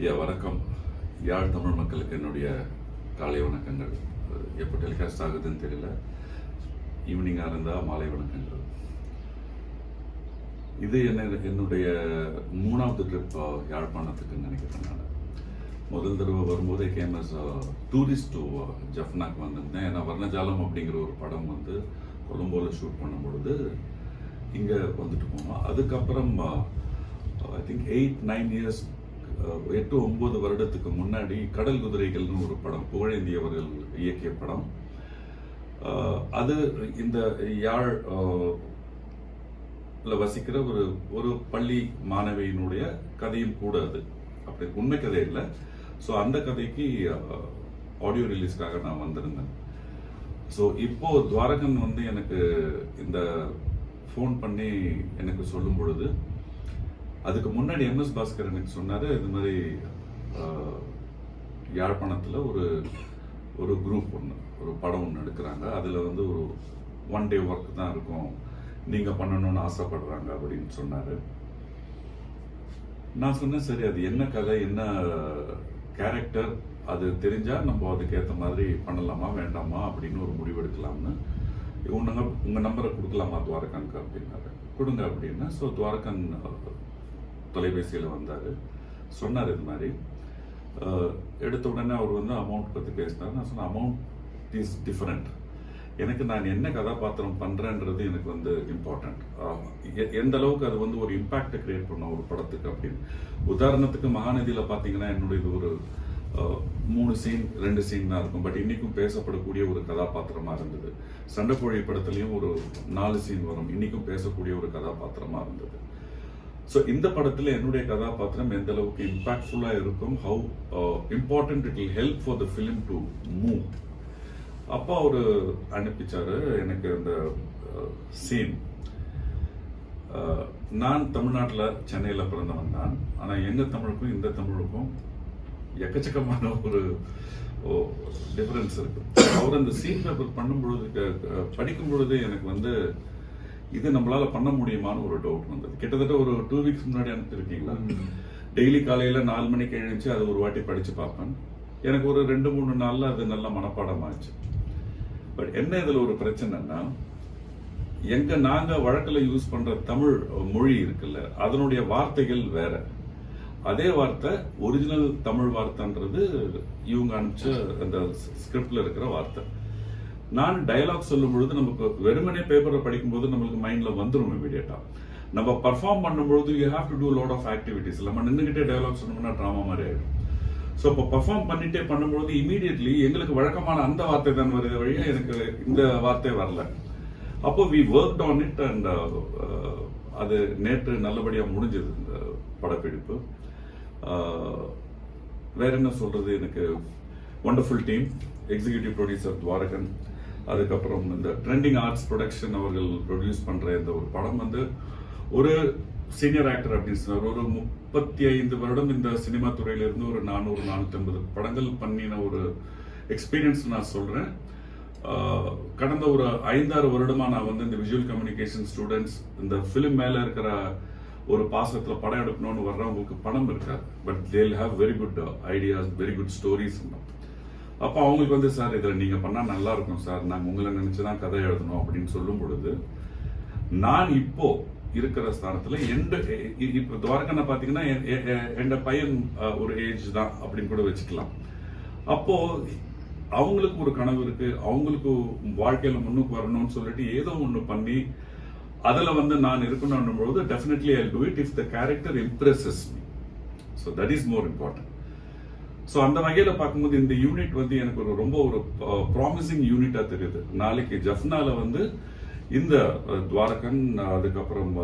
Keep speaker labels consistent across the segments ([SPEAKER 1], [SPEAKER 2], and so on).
[SPEAKER 1] ஐயா வணக்கம். யாழ் தமிழ் மக்களுக்கு என்னுடைய காலை வணக்கங்கள். எப்போ டெலிகாஸ்ட் ஆகுதுன்னு தெரியல. ஈவினிங்காக இருந்தால் மாலை வணக்கங்கள். இது என்ன என்னுடைய மூணாவது ட்ரிப் யாழ்ப்பாணத்துக்கு நினைக்கிறேன் நான். முதல் தடவை வரும்போதே கேமஸ் டூரிஸ்ட் டு ஜஃப்னாக்கு வந்திருந்தேன். ஏன்னா வர்ணஜாலம் அப்படிங்கிற ஒரு படம் வந்து கொலம்போவில் ஷூட் பண்ணும் பொழுது இங்கே வந்துட்டு போனோம். அதுக்கப்புறம் I think eight nine years எட்டு ஒன்பது வருடத்துக்கு முன்னாடி கடல் குதிரைகள்னு ஒரு படம் புகழேந்தி அவர்கள் இயக்கிய படம். அது இந்த யாழ் வசிக்கிற ஒரு ஒரு பள்ளி மாணவியினுடைய கதையும் கூட அது. அப்படி உண்மை கதை இல்லை. ஸோ அந்த கதைக்கு ஆடியோ ரிலீஸ்க்காக நான் வந்திருந்தேன். ஸோ இப்போ துவாரகன் வந்து எனக்கு இந்த ஃபோன் பண்ணி எனக்கு சொல்லும் பொழுது அதுக்கு முன்னாடி எம்எஸ் பாஸ்கர் எனக்கு சொன்னார் இது மாதிரி யாழ்ப்பாணத்தில் ஒரு ஒரு குரூப் ஒன்று ஒரு படம் ஒன்று எடுக்கிறாங்க. அதில் வந்து ஒரு ஒன் டே ஒர்க் தான் இருக்கும். நீங்கள் பண்ணணும்னு ஆசைப்படுறாங்க அப்படின்னு சொன்னார். நான் சொன்னேன் சரி அது என்ன கதை என்ன கேரக்டர் அது தெரிஞ்சால் நம்ம அதுக்கேற்ற மாதிரி பண்ணலாமா வேண்டாமா அப்படின்னு ஒரு முடிவு எடுக்கலாம்னு. உங்க நம்பரை கொடுக்கலாமா துவாரகானுக்கு அப்படின்னாரு. கொடுங்க அப்படின்னா ஸோ துவாரகன் தொலைபேசியில் வந்தார். சொன்னார் இது மாதிரி. எடுத்த உடனே அவர் வந்து அமௌண்ட் பற்றி பேசினார். நான் சொன்னேன் அமௌண்ட் இஸ் டிஃப்ரெண்ட் எனக்கு நான் என்ன கதாபாத்திரம் பண்ணுறேன்றது எனக்கு வந்து இம்பார்ட்டண்ட் எந்த அளவுக்கு அது வந்து ஒரு இம்பேக்டை கிரியேட் பண்ண ஒரு படத்துக்கு அப்படின்னு. உதாரணத்துக்கு மகாநதியில் பார்த்தீங்கன்னா என்னுடைய இது ஒரு மூணு சீன் ரெண்டு சீன் தான் இருக்கும். பட் இன்றைக்கும் பேசப்படக்கூடிய ஒரு கதாபாத்திரமாக இருந்தது. சண்டைக்கோழி படத்துலேயும் ஒரு நாலு சீன் வரும். இன்றைக்கும் பேசக்கூடிய ஒரு கதாபாத்திரமாக இருந்தது. ஸோ இந்த படத்தில் என்னுடைய கதாபாத்திரம் எந்த அளவுக்கு இம்பாக்ட்ஃபுல்லாக இருக்கும் how important it will help for the film to move அப்பா அவர் அனுப்பிச்சாரு எனக்கு அந்த uh, சீன் uh, நான் தமிழ்நாட்டில் சென்னையில் பிறந்தவன் தான். ஆனால் எங்கள் தமிழுக்கும் இந்த தமிழுக்கும் எக்கச்சக்கமான ஒரு டிஃப்ரென்ஸ் இருக்கு. அவர் அந்த சீன் பேப்பர் பண்ணும் பொழுது படிக்கும் பொழுது எனக்கு வந்து இது நம்மளால பண்ண முடியுமான்னு ஒரு டவுட் வந்தது. கிட்டத்தட்ட ஒரு டூ வீக்ஸ் முன்னாடி அனுப்பிச்சிருக்கீங்களா? டெய்லி காலையில நாலு மணிக்கு எழுந்துச்சு அதை ஒரு வாட்டி படிச்சு பார்ப்பேன். எனக்கு ஒரு ரெண்டு மூணு நாள்ல அது நல்ல மனப்பாடமாச்சு. பட் என்ன இதுல ஒரு பிரச்சனைன்னா எங்க நாங்க வழக்கில் யூஸ் பண்ற தமிழ் மொழி இருக்குல்ல அதனுடைய வார்த்தைகள் வேற. அதே வார்த்தை ஒரிஜினல் தமிழ் வார்த்தைன்றது இவங்க அனுப்பிச்ச அந்த ஸ்கிரிப்ட்ல இருக்கிற வார்த்தை. நான் டயலாக் சொல்லும் பொழுது நமக்கு வெறுமனே பேப்பரை படிக்கும்போது நம்மளுக்கு மைண்ட்ல வந்துடும் இமீடியட்டா நம்ம பர்ஃபார்ம் பண்ணும்பொழுது you have to do lot of activities நம்ம நின்றுகிட்டே டயலாக் சொன்னோம்னா ட்ராமா மாதிரி ஆயிடும். ஸோ இப்போ பர்ஃபார்ம் பண்ணிட்டே பண்ணும்பொழுது இமீடியட்லி எங்களுக்கு வழக்கமான அந்த வார்த்தை தான் வருது. வழியா எனக்கு இந்த வார்த்தை வரல. அப்போ we work on it and அது நேற்று நல்லபடியாக முடிஞ்சது இந்த படப்பிடிப்பு. Uh, வேற என்ன சொல்றது எனக்கு? Wonderful team executive producer Dwarakan. அதுக்கப்புறம் இந்த ட்ரெண்டிங் ஆர்ட்ஸ் ப்ரொடக்ஷன் அவர்கள் ப்ரொடியூஸ் பண்ணுற இந்த ஒரு படம் வந்து ஒரு சீனியர் ஆக்டர் அப்படின்னு சொன்னார். ஒரு முப்பத்தி ஐந்து வருடம் இந்த சினிமா துறையிலிருந்து ஒரு நானூறு நானூற்றி ஐம்பது படங்கள் பண்ணின ஒரு எக்ஸ்பீரியன்ஸ் நான் சொல்கிறேன் கடந்த ஒரு ஐந்தாறு வருடமாக நான் வந்து இந்த விஜுவல் கம்யூனிகேஷன் ஸ்டூடெண்ட்ஸ் இந்த ஃபிலிம் மேலே இருக்கிற ஒரு பாசத்தில் படம் எடுக்கணும்னு வர்றவங்களுக்கு பணம் இருக்காது. But they have very good ideas very good stories அப்போ அவங்களுக்கு வந்து சார் இதுல நீங்க பண்ணா நல்லா இருக்கும் சார். நாங்க உங்களை நினைச்சுதான் கதை எழுதணும் அப்படின்னு சொல்லும் பொழுது நான் இப்போ இருக்கிற ஸ்தானத்துல எந்த இ- இப்ப துவாரகனை பாத்தீங்கன்னா என்- என் பையன் ஒரு ஏஜ் தான் அப்படின்னு கூட வச்சுக்கலாம். அப்போ அவங்களுக்கு ஒரு கனவு இருக்கு. அவங்களுக்கு வாழ்க்கையில முன்னுக்கு வரணும்னு சொல்லிட்டு ஏதோ ஒண்ணு பண்ணி அதுல வந்து நான் இருக்கணும் பொழுது definitely I do it if the character impresses me so that is more important so அந்த வகையில் பார்க்கும்போது இந்த யூனிட் வந்து எனக்கு ஒரு ரொம்ப ஒரு ப்ராமிசிங் யூனிட்டாக தெரியுது. நாளைக்கு ஜஃப்னால வந்து இந்த துவாரகன் அதுக்கப்புறம்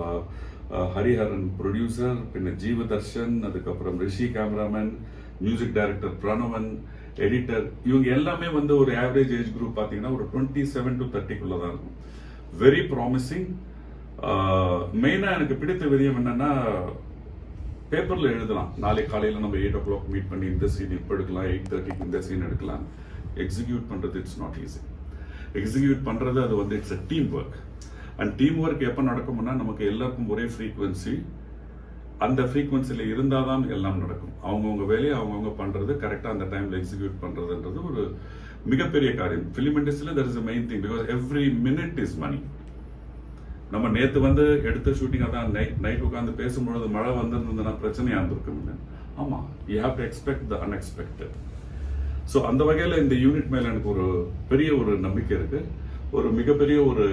[SPEAKER 1] ஹரிஹரன் ப்ரொடியூசர் பின்ன ஜீவதர்ஷன் அதுக்கப்புறம் Rishi cameraman music director Pranavan editor இவங்க எல்லாமே வந்து ஒரு ஆவரேஜ் ஏஜ் குரூப் பார்த்தீங்கன்னா ஒரு டுவெண்ட்டி செவன் டு தேர்ட்டிக்குள்ளே தான் இருக்கும். வெரி ப்ராமிசிங் மெயினாக எனக்கு பிடித்த விதயம் என்னன்னா பேப்பரில் எழுதலாம். நாளை காலையில் நம்ம எயிட் ஓ கிளாக் மீட் பண்ணி இந்த சீன் இப்போ எடுக்கலாம் எயிட் தேர்ட்டிக்கு இந்த சீன் எடுக்கலாம். எக்ஸிக்யூட் பண்ணுறது இட்ஸ் நாட் ஈஸி எக்ஸிக்யூட் பண்ணுறது அது வந்து it's a team work and team work எப்போ நடக்கும்னா நமக்கு எல்லாருக்கும் ஒரே ஃப்ரீக்குவென்சி அந்த ஃப்ரீக்வன்சியில் இருந்தால் தான் எல்லாம் நடக்கும். அவங்கவுங்க வேலையை அவங்கவுங்க பண்ணுறது கரெக்டாக அந்த டைமில் எக்ஸிக்யூட் பண்ணுறதுன்றது ஒரு மிகப்பெரிய காரியம். ஃபிலிம் இண்டஸ்ட்ரியில் there is main thing because every minute is money நம்ம நேற்று வந்து எடுத்த ஷூட்டிங் அதான் நைட் நைட் உட்காந்து பேசும்பொழுது மழை வந்திருந்ததுன்னா பிரச்சனையாக இருந்திருக்கும் ஆமாம் you have to expect the unexpected so அந்த வகையில் இந்த யூனிட் மேலே எனக்கு ஒரு பெரிய ஒரு நம்பிக்கை இருக்குது ஒரு மிகப்பெரிய ஒரு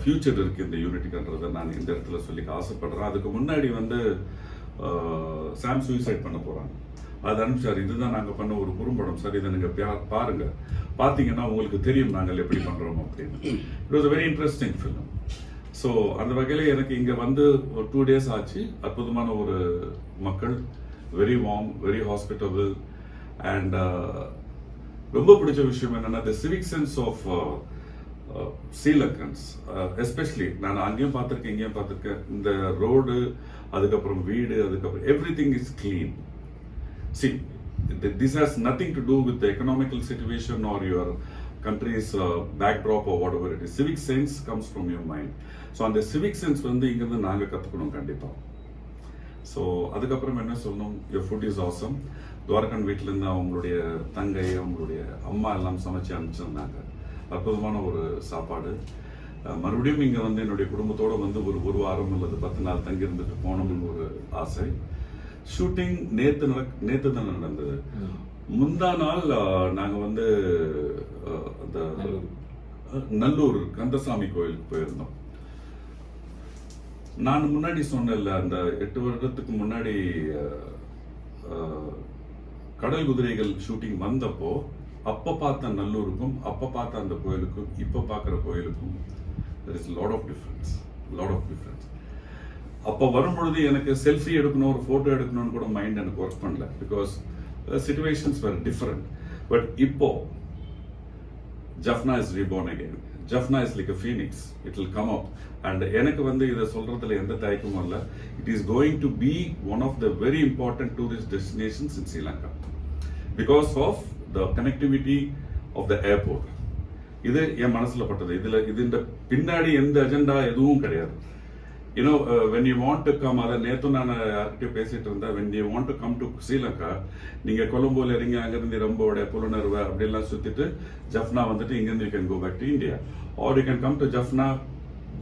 [SPEAKER 1] ஃப்யூச்சர் இருக்குது இந்த யூனிட்டுன்றதை நான் இந்த இடத்துல சொல்லிக்க ஆசைப்படுறேன். அதுக்கு முன்னாடி வந்து சாம் சூசைட் பண்ண போகிறாங்க அது அனுப்பிச்சார். இதுதான் நாங்கள் பண்ண ஒரு குறும்படம். சார் இதை நீங்கள் பாருங்க. பார்த்தீங்கன்னா உங்களுக்கு தெரியும் நாங்கள் எப்படி பண்ணுறோம் அப்படின்னு. It was very interesting film so அந்த வகையில் எனக்கு இங்கே வந்து ஒரு டூ டேஸ் ஆச்சு. அற்புதமான ஒரு மக்கள். Very warm very hospitable and ரொம்ப பிடிச்ச விஷயம் என்னென்னா the civic sense of Sri Lankans. Uh, especially நான் அங்கேயும் பார்த்துருக்கேன் இங்கேயும் பார்த்துருக்கேன். இந்த ரோடு அதுக்கப்புறம் வீடு அதுக்கப்புறம் every thing is clean see th- this has nothing to do with the economical situation or your country's uh, backdrop or whatever it is. Civic sense comes from your mind. So அந்த civic sense வந்து இங்கேருந்து நாங்கள் கற்றுக்கணும் கண்டிப்பாக so அதுக்கப்புறம் என்ன சொல்லணும்? Your food is awesome. Dwarakan வீட்டிலேருந்து அவங்களுடைய தங்கை அவங்களுடைய அம்மா எல்லாம் சமைச்சு அனுப்பிச்சிருந்தாங்க அற்புதமான ஒரு சாப்பாடு. மறுபடியும் இங்கே வந்து என்னுடைய குடும்பத்தோட வந்து ஒரு ஒரு வாரம் அல்லது பத்து நாள் தங்கி இருந்துட்டு போகணும்னு ஒரு ஆசை. ஷூட்டிங் நேத்து நடக் நேத்து தான் நடந்தது. முந்தா நாள் அஹ், நாங்க வந்து அந்த
[SPEAKER 2] நல்லூர்.
[SPEAKER 1] கந்தசாமி கோயிலுக்கு போயிருந்தோம். நான் முன்னாடி சொன்னேன்ல அந்த எட்டு வருடத்துக்கு முன்னாடி கடல் குதிரைகள் ஷூட்டிங் வந்தப்போ அப்ப பார்த்த நல்லூருக்கும் அப்ப பார்த்த அந்த கோயிலுக்கும் இப்ப பார்க்குற கோயிலுக்கும் is lot of difference lot of difference அப்போ வரும்பொழுது எனக்கு செல்ஃபி எடுக்கணும் ஒரு ஃபோட்டோ எடுக்கணும்னு கூட மைண்ட் எனக்கு ஒர்க் பண்ணல. Because situations were different but இப்போ Jaffna is reborn again Jaffna is like a phoenix it will come up and எனக்கு வந்து இதை சொல்றதுல எந்த தயக்கமும் இல்லை. It is going to be one of the very important tourist destinations in Sri Lanka because of the connectivity of the airport இது என் மனசுல பட்டது. இதுல இதுன்ற பின்னாடி எந்த அஜெண்டா எதுவும் கிடையாது. You know when you want to come அதை நேற்று நான் யார்கிட்டயும் பேசிட்டு இருந்தேன். When you want to come to Sri Lanka நீங்க கொலம்போல இறங்கி அங்கிருந்து ரொம்போட புலனர்வ அப்படிலாம் சுத்திட்டு ஜஃப்னா வந்துட்டு இங்கிருந்து you can go back to India or you can come to Jaffna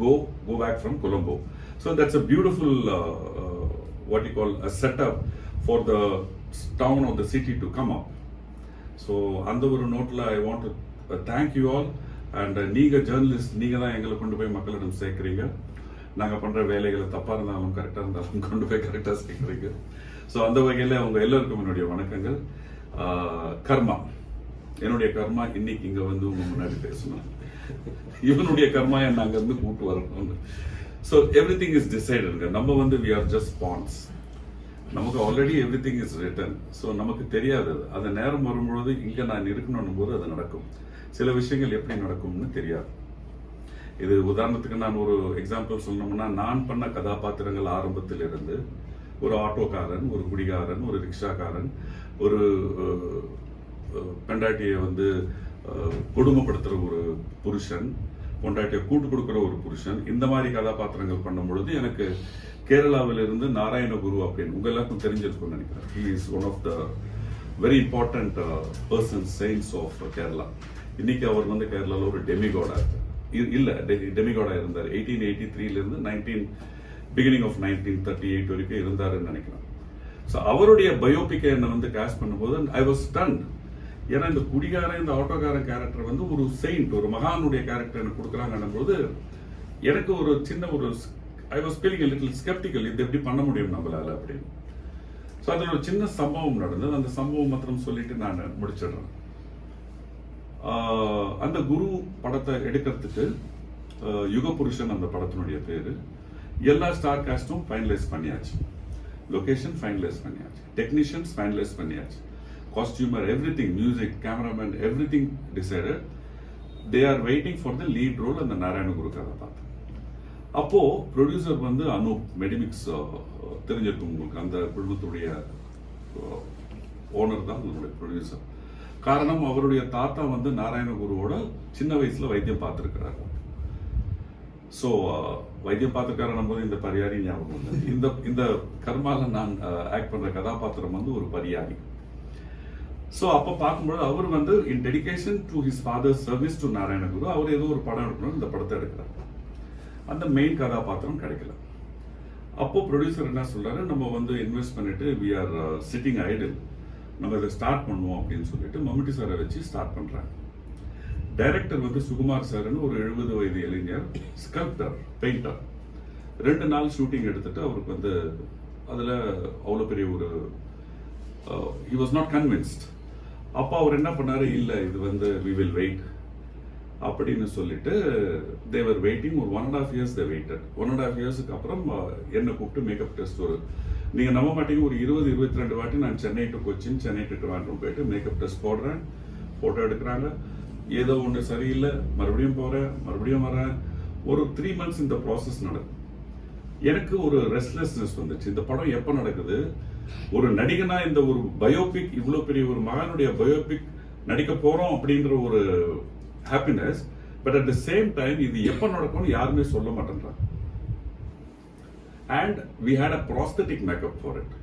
[SPEAKER 1] go go back from Colombo so that's a beautiful what you call a setup for the town of the city to come up so அந்த ஒரு நோட்டில் I want to thank you all and நீங்கள் journalist நீங்கள் தான் எங்களை கொண்டு போய் மக்களிடம் சேர்க்குறீங்க. நாங்கள் பண்ணுற வேலைகளை தப்பாக இருந்தாலும் கரெக்டாக இருந்தாலும் கொண்டு போய் கரெக்டாக சேர்க்குறீங்க ஸோ அந்த வகையில் அவங்க எல்லோருக்கும் என்னுடைய வணக்கங்கள். கர்மா. என்னுடைய கர்மா இன்னைக்கு இங்கே வந்து உங்கள் முன்னாடி பேசணும். இவனுடைய கர்மா என்ன அங்கேருந்து கூட்டு வரணும்னு. ஸோ எவ்ரி திங் இஸ் டிசைடுங்க நம்ம வந்து வி ஆர் ஜஸ்ட் பான்ஸ் நமக்கு already every thing is written so நமக்கு தெரியாது. அது. அந்த நேரம் வரும்பொழுது இங்கே நான் இருக்கணும் போது அது நடக்கும். சில விஷயங்கள் எப்படி நடக்கும்னு தெரியாது. இது உதாரணத்துக்கு நான் ஒரு எக்ஸாம்பிள் சொல்லணும்னா நான் பண்ண கதாபாத்திரங்கள் ஆரம்பத்தில் இருந்து ஒரு ஆட்டோக்காரன் ஒரு குடிகாரன் ஒரு ரிக்ஷாக்காரன் ஒரு பெண்டாட்டியை வந்து கொடுமைப்படுத்துகிற ஒரு புருஷன் பொண்டாட்டியை கூட்டு கொடுக்குற ஒரு புருஷன் இந்த மாதிரி கதாபாத்திரங்கள் பண்ணும் பொழுது எனக்கு கேரளாவிலிருந்து நாராயணகுரு அப்படின்னு உங்கள் எல்லாருக்கும் தெரிஞ்சிருக்கும்னு நினைக்கிறேன். He is one of the very important person science of Kerala இன்னைக்கு அவர் வந்து கேரளாவில் ஒரு டெமிகோடாக இருக்கு இல்லை டெமிகாடாக இருந்தார். Eighteen eighty த்ரீலேருந்து nineteen beginning of nineteen thirty eight வரைக்கும் இருந்தாருன்னு நினைக்கிறேன். ஸோ அவருடைய பயோபிக்கை என்னை வந்து கேஷ் பண்ணும்போது ஐ வாஸ் ஸ்டன்ட் ஏன்னா இந்த குடிகாரன் இந்த ஆட்டோக்காரன் கேரக்டர் வந்து ஒரு செயின்ட் ஒரு மகானுடைய கேரக்டர் எனக்கு கொடுக்குறாங்கன்னும் போது எனக்கு ஒரு சின்ன ஒரு I was feeling little sceptical இது எப்படி பண்ண முடியும் நம்மளால அப்படின்னு. ஸோ அதில் ஒரு சின்ன சம்பவம் நடந்தது. அந்த சம்பவம் மாத்திரம் சொல்லிட்டு நான் முடிச்சிடுறேன். அந்த குரு படத்தை எடுக்கிறதுக்கு யுகபுருஷன் அந்த படத்தினுடைய பேர். எல்லா ஸ்டார் காஸ்டும் ஃபைனலைஸ் பண்ணியாச்சு. லொகேஷன் ஃபைனலைஸ் பண்ணியாச்சு. டெக்னீஷியன்ஸ் ஃபைனலைஸ் பண்ணியாச்சு. Costumer every thing music cameraman every thing decided they are waiting for the lead role அந்த நாராயணகுரு கதை பார்த்தேன் அப்போது ப்ரொடியூசர் வந்து அனூப் மெடிமிக்ஸ் தெரிஞ்சிருக்கும் உங்களுக்கு. அந்த குழுமத்துடைய ஓனர் தான் உங்களுடைய ப்ரொடியூசர் காரணம் அவருடைய தாத்தா வந்து நாராயணகுருவோட சின்ன வயசுல வைத்தியம் பார்த்துருக்கிறாரு. ஸோ uh, வைத்தியம் பார்த்துருக்காரன் போது இந்த பரியாரி ஞாபகம் வந்து இந்த இந்த கர்மாவில் நான் uh, ஆக்ட் பண்ற கதாபாத்திரம் வந்து ஒரு பரியாரி ஸோ அப்போ பார்க்கும்போது அவர் வந்து in dedication to his father service to Narayanaguru அவர் ஏதோ ஒரு படம் எடுக்கணும் இந்த படத்தை எடுக்கிறார். அந்த மெயின் கதாபாத்திரம் கிடைக்கல. அப்போ ப்ரொடியூசர் என்ன சொல்றாரு? நம்ம வந்து இன்வெஸ்ட் பண்ணிட்டு வி ஆர் சிட்டிங் ஐடில் நம்ம இதை ஸ்டார்ட் பண்ணுவோம் அப்படின்னு சொல்லிட்டு மம்முட்டி சாரை வச்சு ஸ்டார்ட் பண்ணுறாங்க டைரக்டர் வந்து சுகுமார் சார்னு ஒரு எழுபது வயது இளைஞர் ஸ்கல்ப்டர் பெயிண்டர் ரெண்டு நாள் ஷூட்டிங் எடுத்துட்டு அவருக்கு வந்து அதில் அவ்வளோ பெரிய ஒரு ஹி வாஸ் நாட் கன்வின்ஸ்ட் அப்போ அவர் என்ன பண்ணாரு? இல்லை இது வந்து வி வில் வெயிட் அப்படின்னு சொல்லிட்டு தேவர் வெயிட்டிங் ஒரு one and half years they waited one and half இயர்ஸ்க்கு அப்புறம் என்னை கூப்பிட்டு மேக்கப் டெஸ்ட் ஒரு நீங்கள் நம்ப மாட்டீங்க ஒரு இருபது இருபத்தி ரெண்டு வாட்டி நான் சென்னை டு கொச்சின் சென்னை டு ட்ரிவாண்ட்ரம் போயிட்டு மேக்கப் டெஸ்ட் போடுறேன் ஃபோட்டோ எடுக்கிறாங்க. ஏதோ ஒன்று சரியில்லை மறுபடியும் போகிறேன் மறுபடியும் வரேன். ஒரு த்ரீ மந்த்ஸ் இந்த ப்ராசஸ் நடக்கும் எனக்கு ஒரு ரெஸ்ட்லெஸ்னஸ் வந்துச்சு. இந்த படம் எப்போ நடக்குது? ஒரு நடிகனா இந்த ஒரு பயோபிக் இவ்வளோ பெரிய ஒரு மகனுடைய பயோபிக் நடிக்க போகிறோம் அப்படின்ற ஒரு happiness but at the same time இது எப்போ நடக்கும்னு யாருமே சொல்ல மாட்டேன்றாங்க. And we had a prosthetic makeup for it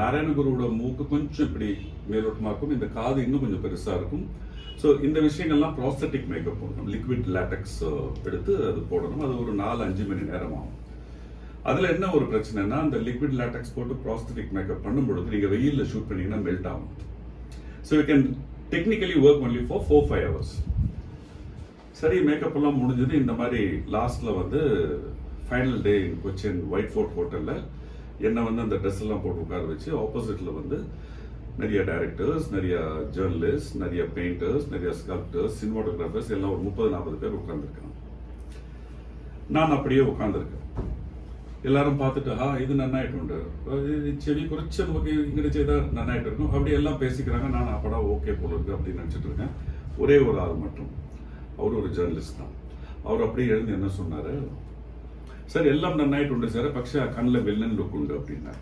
[SPEAKER 1] நாராயணகுருவோட மூக்கு கொஞ்சம் இப்படி மேலோட்டமாக இருக்கும் இந்த காது இன்னும் கொஞ்சம் பெருசாக இருக்கும். ஸோ இந்த விஷயங்கள்லாம் ப்ராஸ்தட்டிக் மேக்கப் போடணும். லிக்விட் லேட்டக்ஸ் uh, எடுத்து அது போடணும். அது ஒரு நாலு அஞ்சு மணி நேரம் ஆகும் அதில் என்ன ஒரு பிரச்சனைனா அந்த லிக்விட் லேட்டக்ஸ் போட்டு ப்ராஸ்தட்டிக் மேக்கப் பண்ணும்பொழுது நீங்கள் வெயிலில் ஷூட் பண்ணீங்கன்னா மெல்ட் ஆகும். So you can technically work only for four five hours சரி மேக்கப் எல்லாம் முடிஞ்சது. இந்த மாதிரி லாஸ்ட்டில் வந்து final day Cochin White Fort ஹோட்டலில் என்னை வந்து அந்த ட்ரெஸ் எல்லாம் போட்டு உட்கார வச்சு ஆப்போசிட்டில் வந்து நிறைய டைரக்டர்ஸ் நிறைய ஜேர்னலிஸ்ட் நிறைய பெயிண்டர்ஸ் நிறைய ஸ்கல்ப்டர்ஸ் சினிமாட்டோகிராஃபர்ஸ் எல்லாம் ஒரு முப்பது நாற்பது பேர் உட்காந்துருக்காங்க நான் அப்படியே உட்காந்துருக்கேன் எல்லாரும் பார்த்துட்டு ஆ இது நன்னாயிட்டு உண்டு செவி குறைச்ச நமக்கு இங்கே செய்தால் நன்னாயிட்டு இருக்கும் அப்படி எல்லாம் பேசிக்கிறாங்க. நான் அப்படா ஓகே போல இருக்கு அப்படின்னு நினச்சிட்டு இருக்கேன். ஒரே ஒரு ஆள் மட்டும். அவர் ஒரு ஜேர்னலிஸ்ட் தான். அவர் அப்படியே எழுந்து என்ன சொன்னார்? சார் எல்லாம் நன்னாயிட்டு உண்டு சார். பக்ஷ கண்ணில் வெள்ளன் லுக் உண்டு அப்படின்னாரு.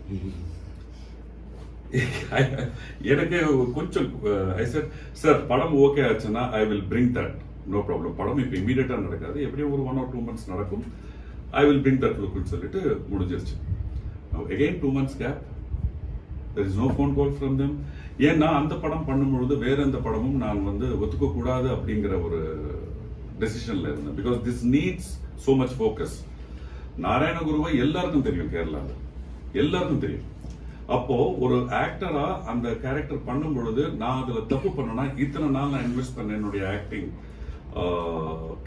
[SPEAKER 1] எனக்கு கொஞ்சம் ஐ சார் சார் படம் ஓகே ஆச்சுன்னா I will bring that no problem படம் இப்போ இமீடியட்டாக நடக்காது. எப்படியும் ஒரு ஒன் ஆர் டூ மந்த்ஸ் நடக்கும். ஐ வில் பிரிங் தட் லுக்னு சொல்லிட்டு முடிஞ்சிருச்சு. Again two months gap there is no phone call from them ஏன்னா அந்த படம் பண்ணும்பொழுது வேற எந்த படமும் நான் வந்து ஒத்துக்க கூடாது அப்படிங்கிற ஒரு டெசிஷன்ல இருந்தேன். Because this needs so much focus நாராயணகுருவை எல்லாருக்கும் தெரியும் கேரளாவில் எல்லாருக்கும் தெரியும். அப்போ ஒரு ஆக்டரா அந்த கேரக்டர் பண்ணும் பொழுது நான் அதுல தப்பு பண்ணனா இத்தனை நாள் நான் இன்வெஸ்ட் பண்ண என்னுடைய acting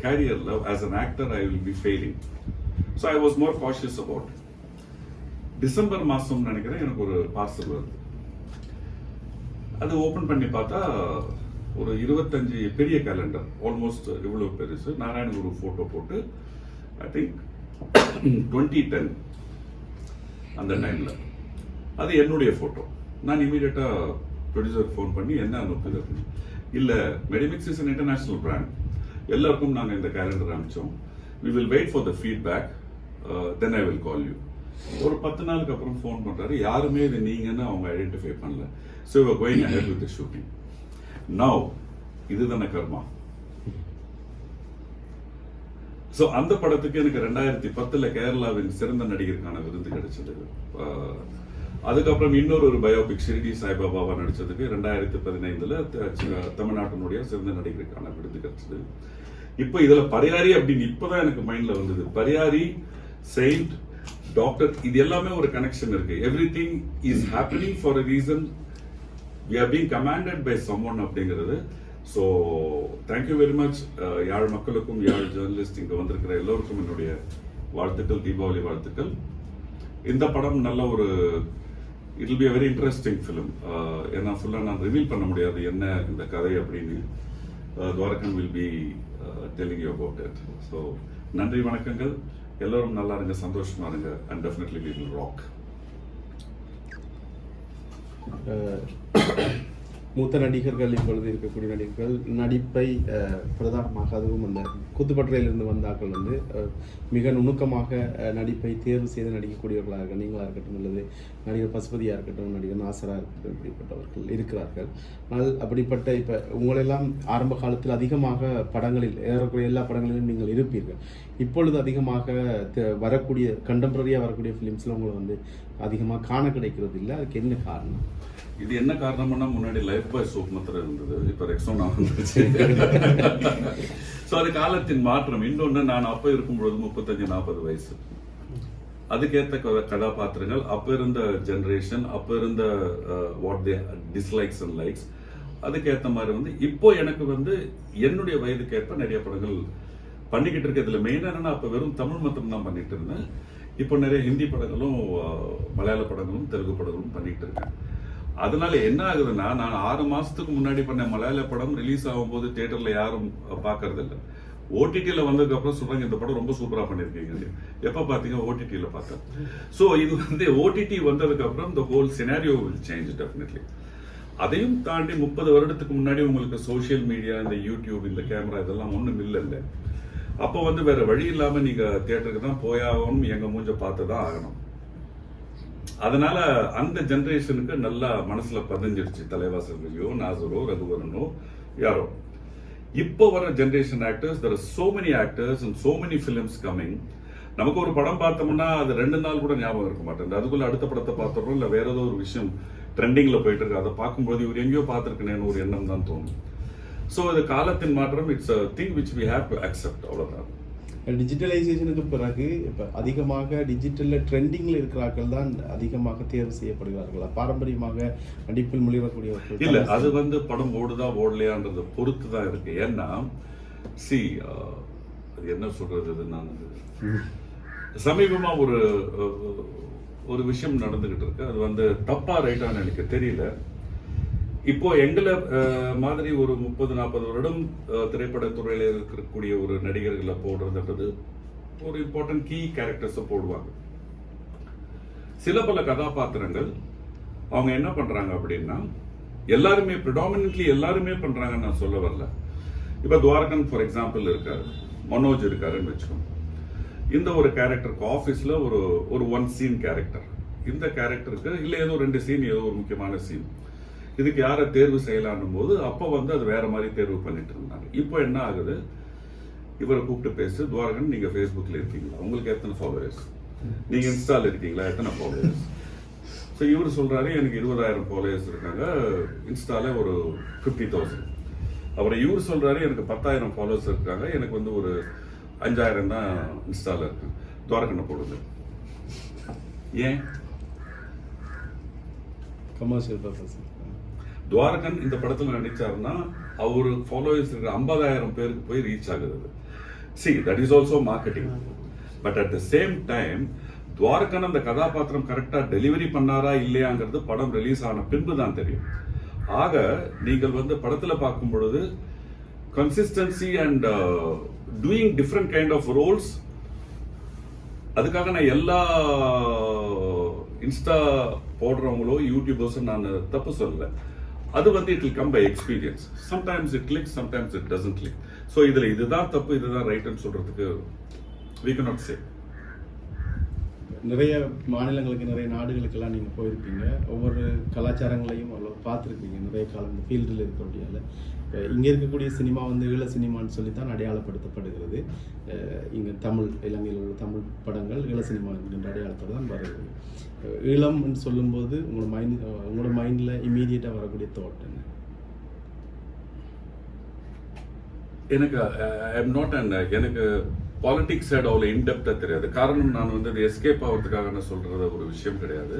[SPEAKER 1] கேரியர்ல as an actor I will be failing so I was more cautious about December மாசம் நினைக்கிறேன் எனக்கு ஒரு பார்சல் வருது. அது ஓபன் பண்ணி பார்த்தா ஒரு இருபத்தஞ்சு பெரிய கேலண்டர் ஆல்மோஸ்ட் இவ்வளவு பெருசு. நாராயணகுரு போட்டோ போட்டு ஐ திங்க் டுவெண்ட்டி டென் அந்த டைமில் அது என்னுடைய ஃபோட்டோ நான் இமீடியட்டாக ப்ரொடியூசர் ஃபோன் பண்ணி என்ன அனுப்புது அப்படின்னு. இல்ல Medimix is an international brand எல்லாருக்கும் நாங்கள் இந்த calendar அனுப்பிச்சோம். We will wait for the feedback then I will call you ஒரு பத்து நாளுக்கு அப்புறம் ஃபோன் பண்ணுறாரு யாருமே இது நீங்கன்னு அவங்க ஐடென்டிஃபை பண்ணல. So going head with shooting now இதுதானே கர்மா. ஸோ அந்த படத்துக்கு எனக்கு ரெண்டாயிரத்தி பத்தில் கேரளாவின் சிறந்த நடிகருக்கான விருது கிடைச்சது. அதுக்கப்புறம் இன்னொரு ஒரு பயோபிக் ஷிரடி சாய்பாபாவா நடிச்சதுக்கு ரெண்டாயிரத்தி பதினைந்தில் தமிழ்நாட்டினுடைய சிறந்த நடிகருக்கான விருது கிடைச்சது. இப்போ இதில் பரியாரி அப்படின்னு இப்போதான் எனக்கு மைண்டில் வந்தது. பரியாரி செயின்ட் டாக்டர் இது எல்லாமே ஒரு கனெக்ஷன் இருக்கு. Everything is happening for a reason we are being commanded by someone அப்படிங்கிறது so thank you very much Yazh மக்களுக்கும் யாழ் ஜேர்னலிஸ்ட் இங்கே வந்திருக்கிற எல்லோருக்கும் என்னுடைய வாழ்த்துக்கள் தீபாவளி வாழ்த்துக்கள். இந்த படம் நல்ல ஒரு it will be a very interesting film ஏன்னா ஃபுல்லாக நான் ரிவீல் பண்ண முடியாது என்ன இந்த கதை அப்படின்னு. Uh, Dwarakan will be telling you about it so நன்றி வணக்கங்கள். எல்லோரும் நல்லா இருங்க சந்தோஷமா இருங்க அண்ட் டெஃபினெட்லி வில் ராக்
[SPEAKER 2] மூத்த நடிகர்கள் இப்பொழுது இருக்கக்கூடிய நடிகர்கள் நடிப்பை பிரதானமாக அதுவும் அந்த குத்துப்பற்றையிலிருந்து வந்தாக்கள் வந்து மிக நுணுக்கமாக நடிப்பை தேர்வு செய்து நடிக்கக்கூடியவர்களாக நீங்களாக இருக்கட்டும் அல்லது நடிகர் பசுபதியாக இருக்கட்டும் நடிகர் நாசராக இருக்கட்டும் இப்படிப்பட்டவர்கள் இருக்கிறார்கள். ஆனால் அப்படிப்பட்ட இப்போ உங்களெல்லாம் ஆரம்ப காலத்தில் அதிகமாக படங்களில் ஏறக்கூடிய எல்லா படங்களிலும் நீங்கள் இருப்பீர்கள். இப்பொழுது அதிகமாக வரக்கூடிய கண்டெம்பரரியாக வரக்கூடிய ஃபிலிம்ஸில் உங்களை வந்து அதிகமாக காண கிடைக்கிறது இல்லை அதுக்கு என்ன காரணம்?
[SPEAKER 1] இது என்ன காரணம்னா முன்னாடி லைஃப் பாய் சோப் மாத்திரம் இருந்தது. இப்ப ரெக்ஸோனா வந்துருச்சு. ஸோ அது காலத்தின் மாற்றம். இன்னொன்னு நான் அப்ப இருக்கும்பொழுது முப்பத்தஞ்சு நாற்பது வயசு. அதுக்கேற்ற கதாபாத்திரங்கள். அப்போ இருந்த ஜெனரேஷன் அப்போ இருந்த what they dislikes and likes அதுக்கேற்ற மாதிரி வந்து இப்போ எனக்கு வந்து என்னுடைய வயதுக்கேற்ப நிறைய படங்கள் பண்ணிக்கிட்டு இருக்கு. இதுல மெயினா என்னன்னா அப்ப வெறும் தமிழ் மட்டும் தான் பண்ணிட்டு இருந்தேன். இப்போ நிறைய ஹிந்தி படங்களும் மலையாள படங்களும் தெலுங்கு படங்களும் பண்ணிட்டு இருக்கேன். அதனால என்ன ஆகுதுன்னா நான் ஆறு மாசத்துக்கு முன்னாடி பண்ண மலையாள படம் ரிலீஸ் ஆகும்போது தியேட்டர்ல யாரும் பாக்குறது இல்ல. ஓடிடியில் வந்ததுக்கு அப்புறம் சொல்றாங்க இந்த படம் ரொம்ப சூப்பரா பண்ணிருக்கீங்க. எப்ப பாத்தீங்க? ஓடிடியில் பார்த்தேன். சோ இது வந்து ஓடிடி வந்ததுக்கு அப்புறம் இந்த whole scenario will change definitely அதையும் தாண்டி முப்பது வருடத்துக்கு முன்னாடி உங்களுக்கு சோஷியல் மீடியா இந்த யூடியூப் இந்த கேமரா இதெல்லாம் ஒன்றும் இல்லைல்ல. அப்போ வந்து வேற வழி இல்லாமல் நீங்கள் தேட்டருக்கு தான் போயாகணும் எங்கள் மூஞ்ச பார்த்து தான் ஆகணும். அதனால அந்த ஜென்ரேஷனுக்கு நல்லா மனசுல பதிஞ்சிருச்சு. தலைவாசல்லையோ நாசரோ ரகுவரனோ யாரோ. இப்போ வர generation actors there so many actors and so many films coming நமக்கு ஒரு படம் பார்த்தோம்னா அது ரெண்டு நாள் கூட ஞாபகம் இருக்க மாட்டேங்குது. அதுக்குள்ள அடுத்த படத்தை பார்த்தோம் இல்லை வேற ஏதோ ஒரு விஷயம் ட்ரெண்டிங்ல போயிட்டு இருக்கு. அதை பார்க்கும்போது இவர் எங்கேயோ பார்த்துருக்கேன்னு ஒரு எண்ணம் தான் தோணும். ஸோ இது காலத்தின் மாற்றம். It's a thing which we have to accept அவ்வளோதான்
[SPEAKER 2] டிஜிட்டலைசேஷனுக்கு பிறகு இப்போ அதிகமாக டிஜிட்டலில் ட்ரெண்டிங்கில் இருக்கிறார்கள் தான் அதிகமாக தேர்வு செய்யப்படுகிறார்களா? பாரம்பரியமாக நடிப்பில் மொழிவக்கூடியவர்கள்
[SPEAKER 1] இல்ல அது வந்து படம் ஓடுதா ஓடலையான்றத பொறுத்து தான் இருக்கு. ஏன்னா சி அது என்ன சொல்றது இது நான் அது சமீபமா ஒரு ஒரு விஷயம் நடந்துகிட்டு இருக்கு. அது வந்து தப்பா ரைட்டான்னு எனக்கு தெரியல. இப்போ எங்களை மாதிரி ஒரு முப்பது நாற்பது வருடம் திரைப்படத்துறையில் இருக்கக்கூடிய ஒரு நடிகர்களை போடுறதுன்றது ஒரு இம்பார்ட்டன்ட் கீ கேரக்டர்ஸை போடுவாங்க. சில பல கதாபாத்திரங்கள் அவங்க என்ன பண்றாங்க அப்படின்னா எல்லாருமே ப்ரிடாமினென்ட்லி எல்லாருமே பண்றாங்கன்னு நான் சொல்ல வரல. இப்போ துவாரகன் ஃபார் எக்ஸாம்பிள் இருக்காரு மனோஜ் இருக்காருன்னு வச்சுக்கோங்க. இந்த ஒரு கேரக்டருக்கு ஆஃபீஸ்ல ஒரு ஒரு ஒன் சீன் கேரக்டர் இந்த கேரக்டருக்கு இல்லை ஏதோ ரெண்டு சீன் ஏதோ ஒரு முக்கியமான சீன் இதுக்கு யாரை தேர்வு செய்யலான்னும் போது அப்போ வந்து அது வேற மாதிரி தேர்வு பண்ணிட்டு இருந்தாங்க. இப்போ என்ன ஆகுது? இவரை கூப்பிட்டு பேசு. துவாரகன் நீங்க ஃபேஸ்புக்கில் இருக்கீங்களா? உங்களுக்கு எத்தனை ஃபாலோவர்ஸ் நீங்க இன்ஸ்டால இருக்கீங்களா? எத்தனை ஃபாலோவர்ஸ் ஸோ இவர் சொல்றாரு எனக்கு இருபதாயிரம் ஃபாலோவர்ஸ் இருக்காங்க. இன்ஸ்டால ஒரு ஃபிஃப்டி தௌசண்ட் அப்புறம் இவர் சொல்றாரு எனக்கு பத்தாயிரம் ஃபாலோவர்ஸ் இருக்காங்க. எனக்கு வந்து ஒரு அஞ்சாயிரம் தான் இன்ஸ்டால இருக்கு. துவாரகண்ணை போடுது ஏன்?
[SPEAKER 2] கமர்ஷியல் பர்பஸ்
[SPEAKER 1] துவாரகன் இந்த படத்தில் நடித்தார்னா அவர் ஃபாலோயர்ஸ் இருக்கிற ஐம்பதாயிரம் பேருக்கு போய் ரீச் ஆகுது see that is also marketing but at the same time Dwarakan அந்த கதாபாத்திரம் கரெக்டாக டெலிவரி பண்ணாரா இல்லையாங்கிறது படம் ரிலீஸ் ஆன பின்பு தான் தெரியும். ஆக நீங்கள் வந்து படத்தில் பார்க்கும் பொழுது consistency and doing different kind of roles அதுக்காக நான் எல்லா uh, இன்ஸ்டா போடுறவங்களோ யூடியூபர்ஸும் நான் தப்பு சொல்லலை. அது வந்து it will come by experience sometimes it click sometimes it doesn't click so இதில் இதுதான் தப்பு இதுதான் ரைட்னு வி கே நாட் சே
[SPEAKER 2] நிறைய மாநிலங்களுக்கு நிறைய நாடுகளுக்கெல்லாம் நீங்கள் போயிருப்பீங்க. ஒவ்வொரு கலாச்சாரங்களையும் அவ்வளோ பார்த்துருப்பீங்க. நிறைய காலம் ஃபீல்டில் இருக்கிறபடியால். இங்கே இருக்கக்கூடிய சினிமா வந்து ஈழ சினிமான்னு சொல்லி தான் அடையாளப்படுத்தப்படுகிறது இங்கே தமிழ் இலங்கையில் உள்ள தமிழ் படங்கள் ஈழ சினிமா என்கின்ற அடையாளத்தோடு தான் வருகிறது ஈழம்னு சொல்லும்போது உங்களோட மைண்ட் உங்களோட மைண்டில் இமீடியட்டாக வரக்கூடிய தாட் என்ன?
[SPEAKER 1] எனக்கு ஐ எம் நாட் அண்ட் எனக்கு பாலிட்டிக்ஸ் சைடு அவ்வளோ இன்டெப்டாக தெரியாது. காரணம் நான் வந்து அது எஸ்கேப் ஆகிறதுக்காக நான் சொல்கிறது ஒரு விஷயம் கிடையாது.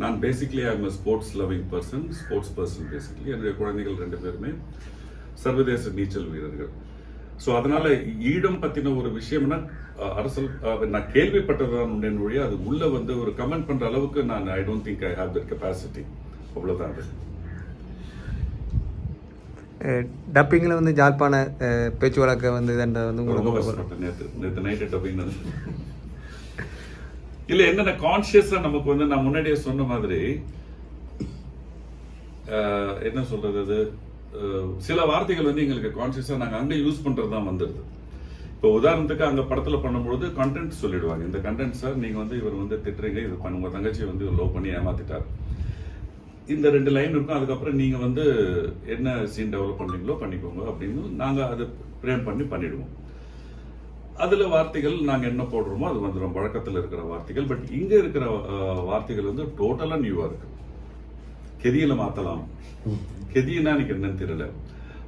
[SPEAKER 1] நான் basically I am sports loving person sports person basically என்னுடைய குழந்தைகள் ரெண்டு பேருமே சர்வதேச நீச்சல் வீரர்கள். ஸோ அதனால ஈழம் பத்தின ஒரு விஷயம்னா அரசல் நான் கேள்விப்பட்டதுதான் உண்டேன் ஒழிய அது உள்ள வந்து ஒரு கமெண்ட் பண்ற அளவுக்கு நான் I don't think I have that capacity அவ்வளவுதான் அது.
[SPEAKER 3] டப்பிங்கில் வந்து ஜாழ்ப்பாண பேச்சு வழக்கை வந்து வந்து உங்களுக்கு
[SPEAKER 1] நேத்து. நேத்து நைட்டு டப்பிங்னது இல்ல என்னென்ன கான்சியஸா நமக்கு வந்து நான் முன்னாடியே சொன்ன மாதிரி என்ன சொல்றது அது? சில வார்த்தைகள் வந்து எங்களுக்கு கான்சியஸா நாங்க அங்க யூஸ் பண்ணுறது தான் வந்துருது. இப்போ உதாரணத்துக்கு அங்க படத்துல பண்ணும்பொழுது கண்டென்ட் சொல்லிடுவாங்க. இந்த கண்டென்ட் சார் நீங்க வந்து இவர் வந்து திட்டுறீங்க இது பண்ணுங்க தங்கச்சியை தங்கச்சி வந்து லோ பண்ணி ஏமாத்திட்டார். இந்த ரெண்டு லைன் இருக்கும் அதுக்கப்புறம் நீங்க வந்து என்ன சீன் டெவலப் பண்றீங்களோ பண்ணிக்கோங்க அப்படின்னு நாங்க அதை பிரேம் பண்ணி பண்ணிடுவோம். அதுல வார்த்தைகள் நாங்க என்ன போடுறோமோ அது வந்துடும் வழக்கத்துல இருக்கிற வார்த்தைகள். பட் இங்க இருக்கிற வார்த்தைகள் வந்து டோட்டலா நியூவா இருக்கு. கெதியில மாத்தலாம். கெதினா எனக்கு என்னன்னு தெரியல.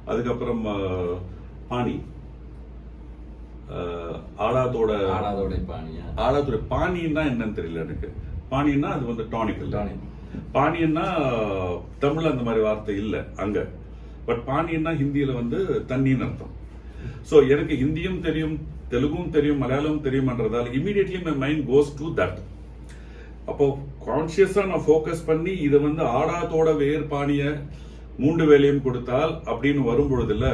[SPEAKER 1] அதுக்கப்புறம் பாணி. ஆடாதோட
[SPEAKER 4] ஆடாதோட பாணியா?
[SPEAKER 1] ஆடாதோட பாணின்னா என்னன்னு தெரியல எனக்கு. பாணின்னா அது வந்து டானிக் இல்ல. பாணின்னா தமிழ்ல அந்த மாதிரி வார்த்தை இல்ல அங்க. பட் பாணின்னா ஹிந்தியில வந்து தண்ணின்னு அர்த்தம். சோ எனக்கு ஹிந்தியும் தெரியும் தெலுங்கும் தெரியும் மலையாளமும் தெரியுமன்றதால் immediately my mind goes to that அப்போ கான்சியஸாக நான் ஃபோக்கஸ் பண்ணி இதை வந்து ஆடாதோட வேர்பாணியை மூன்று வேலையும் கொடுத்தால் அப்படின்னு வரும் பொழுதுல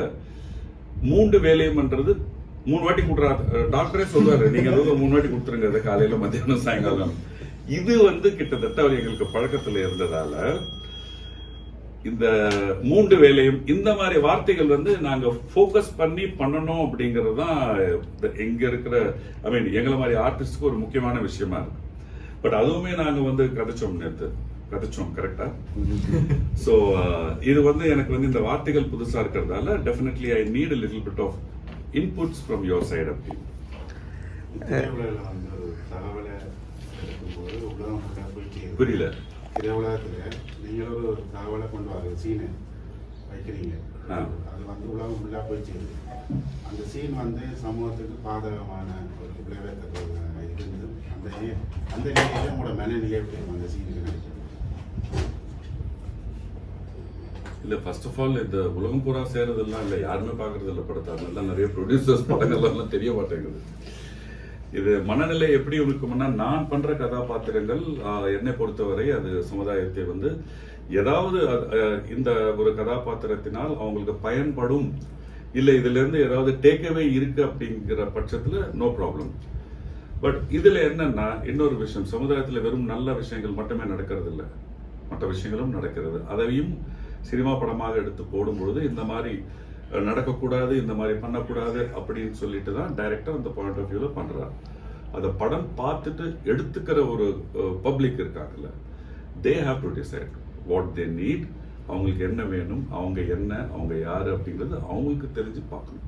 [SPEAKER 1] மூன்று வேலையும்ன்றது மூணு வாட்டி கொடுறா டாக்டரே சொல்றாரு நீங்க ஏதாவது மூணு வாட்டி கொடுத்துருங்க காலையில மத்தியானம் சாயங்காலம். இது வந்து கிட்டத்தட்ட அவர் எங்களுக்கு பழக்கத்துல இருந்ததால இந்த மூன்று வேலையும் இந்த மாதிரி வார்த்தைகள் வந்து நாங்க ஃபோக்கஸ் பண்ணி பண்ணணும் அப்படிங்கிறது தான் எங்க இருக்கிற ஐ மீன் எங்களை மாதிரி ஆர்டிஸ்ட்க்கு ஒரு முக்கியமான விஷயமா இருக்கு. பட் அதுவுமே நாங்க வந்து கதைச்சோம் நேத்து. கதைச்சோம் கரெக்டா சோ இது வந்து எனக்கு வந்து இந்த வார்த்தைகள் புதுசா இருக்கிறதால definitely I need little bit of inputs from your side அப்படி புரியல.
[SPEAKER 5] நீங்களும் ஒரு தகவலை கொண்டு வர சீனை வைக்கிறீங்க. அது வந்து உலகம் ஃபுல்லாக போய் சேருது அந்த சீன் வந்து சமூகத்துக்கு பாதகமான ஒரு விளைவை தருவதாக இருந்து அந்த அந்த நிலையில உங்களோட மனநிலை எப்படி அந்த சீனுக்கு நினைக்கிறது
[SPEAKER 1] இல்ல ஃபர்ஸ்ட் ஆஃப் ஆல் இந்த உலகம் பூரா சேர்றதெல்லாம் இல்ல யாருமே பாக்குறது இல்ல படத்தை. அதனால நிறைய ப்ரொடியூசர்ஸ் படங்கள் எல்லாம் தெரிய மாட்டேங்குது. இது மனநிலை எப்படி இருக்கும்னா நான் பண்ற கதாபாத்திரங்கள் என்னை பொறுத்தவரை அது சமுதாயத்தை வந்து ஏதாவது இந்த ஒரு கதாபாத்திரத்தினால் அவங்களுக்கு பயன்படும். இல்லை இதுல இருந்து ஏதாவது டேக்அவே இருக்கு அப்படிங்கிற பட்சத்துல நோ ப்ராப்ளம் பட் இதுல என்னன்னா இன்னொரு விஷயம். சமுதாயத்துல வெறும் நல்ல விஷயங்கள் மட்டுமே நடக்கிறது இல்லை மற்ற விஷயங்களும் நடக்கிறது. அதையும் சினிமா படமாக எடுத்து போடும்பொழுது இந்த மாதிரி நடக்கக்கூடாது இந்த மாதிரி பண்ணக்கூடாது அப்படின்னு சொல்லிட்டு தான் டைரக்டர் அந்த பாயிண்ட் ஆஃப் வியூல பண்றார். அந்த படம் பார்த்துட்டு எடுத்துக்கிற ஒரு பப்ளிக் இருக்காங்கல்ல they have to decide what they need அவங்களுக்கு என்ன வேணும் அவங்க என்ன அவங்க யாரு அப்படிங்கிறது அவங்களுக்கு தெரிஞ்சு பார்க்கணும்.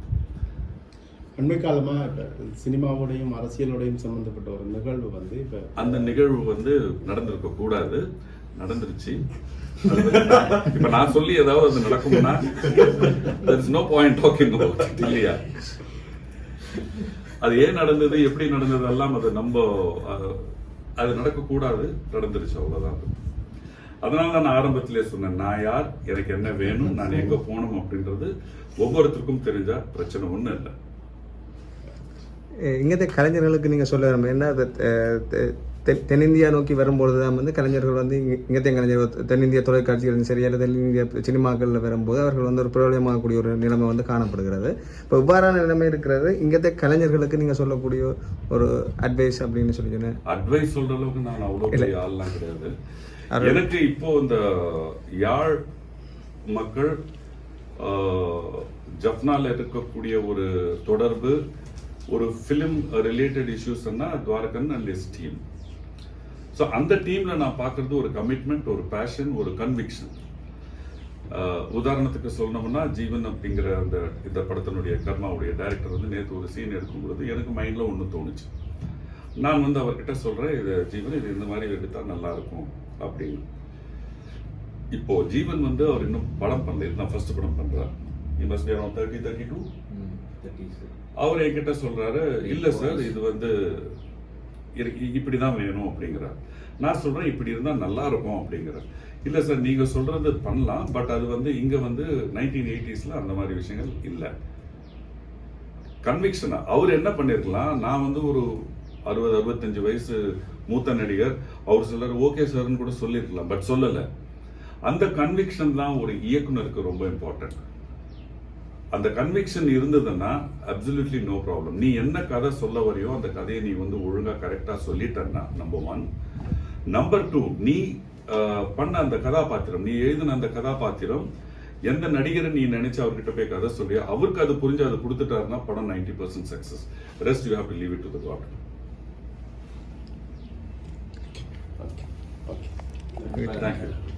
[SPEAKER 2] அண்மை காலமா இப்ப சினிமாவோடையும் அரசியலோடையும் சம்பந்தப்பட்ட ஒரு நிகழ்வு வந்து இப்ப
[SPEAKER 1] அந்த நிகழ்வு வந்து நடந்திருக்க கூடாது நடந்துருச்சு. இப்ப நான் சொல்லி ஏதாவது அது நடக்கும்னா நோ பாயிண்ட் டாக்கிங் இல்லையா? அது ஏன் நடந்தது எப்படி நடந்தது எல்லாம் அது நம்ம அது நடக்கக்கூடாது நடந்துருச்சு அவ்வளவுதான். அதனால தான் நான் ஆரம்பத்திலே சொன்னேன் நான் யார் எனக்கு என்ன வேணும் நான் எங்க போகணும் அப்படின்றது ஒவ்வொருத்தருக்கும் தெரிஞ்சா பிரச்சனை ஒண்ணும் இல்லை.
[SPEAKER 3] இங்கത്തെ கலைஞர்களுக்கு நீங்கள் சொல்ல என்ன தென் தென்னிந்தியா நோக்கி வரும்பொழுது தான் வந்து கலைஞர்கள் வந்து இங்கே கலைஞர் தென்னிந்திய தொலைக்காட்சிகள் சரி அல்லது தென்னிந்திய சினிமாக்களில் வரும்போது அவர்கள் வந்து ஒரு பிரபலமாகக்கூடிய ஒரு நிலைமை வந்து காணப்படுகிறது. இப்போ இவ்வாறான நிலைமை இருக்கிறது. இங்கத்தை கலைஞர்களுக்கு நீங்கள் சொல்லக்கூடிய ஒரு அட்வைஸ் அப்படின்னு சொல்லி சொன்னேன்.
[SPEAKER 1] அட்வைஸ் சொல்கிற அளவுக்கு நான் அவ்வளோ ஆள்லாம் கிடையாது. எனக்கு இப்போ இந்த யாழ் மக்கள் ஜப்னால இருக்கக்கூடிய ஒரு தொடர்பு ஒரு ஃபிலிம் ரிலேட்டட் இஷ்யூஸ்னா துவாரகன் அண்ட் இஸ் ஸோ அந்த டீம்ல நான் பார்க்கறது ஒரு கமிட்மெண்ட் ஒரு பேஷன் ஒரு கன்விக்ஷன் உதாரணத்துக்கு சொல்லணும்னா ஜீவன் அப்படிங்கிற அந்த இந்த படத்தினுடைய கர்மாவுடைய டைரக்டர் வந்து நேற்று ஒரு சீன் எடுக்கும் பொழுது எனக்கு மைண்ட்ல ஒன்று தோணுச்சு. நான் வந்து அவர்கிட்ட சொல்றேன் இது ஜீவன் இது இந்த மாதிரி எடுத்தா நல்லா இருக்கும் அப்படின்னு. இப்போ ஜீவன் வந்து அவர் இன்னும் படம் பண்ணல. இதுதான் ஃபர்ஸ்ட் படம் பண்றார். He must be around thirty thirty two அவர் என்கிட்ட சொல்றாரு இல்ல சார் இது வந்து இப்படி தான் வேணும் அப்படிங்கிறார். நான் சொல்கிறேன் இப்படி இருந்தால் நல்லா இருக்கும் அப்படிங்கிறார். இல்லை சார் நீங்கள் சொல்கிறது பண்ணலாம் பட் அது வந்து இங்கே வந்து நைன்டீன் எயிட்டிஸில் அந்த மாதிரி விஷயங்கள் இல்லை. கன்விக்ஷனா அவர் என்ன பண்ணியிருக்கலாம் நான் வந்து ஒரு அறுபது அறுபத்தஞ்சு வயசு மூத்த நடிகர் அவர் சிலர் ஓகே சார்னு கூட சொல்லியிருக்கலாம் பட் சொல்லலை. அந்த கன்விக்ஷன் தான் ஒரு இயக்குனருக்கு ரொம்ப இம்பார்ட்டன்ட் அந்த கன்விக்ஷன் இருந்ததுன்னா அப்சல்யூட்லி நோ ப்ராப்ளம் நீ என்ன கதை சொல்ல வரையோ அந்த கதையை நீ வந்து ஒழுங்கா கரெக்டா சொல்லிட்டன்னா நம்பர் ஒன் நம்பர் டூ நீ பண்ண அந்த கதாபாத்திரம் நீ எழுதின அந்த கதாபாத்திரம் எந்த நடிகரை நீ நினைச்சு அவர்கிட்ட போய் கதை சொல்லி அவருக்கு அது புரிஞ்சு அதை கொடுத்துட்டாருன்னா படம் ninety percent success rest you have to leave it to the god thank you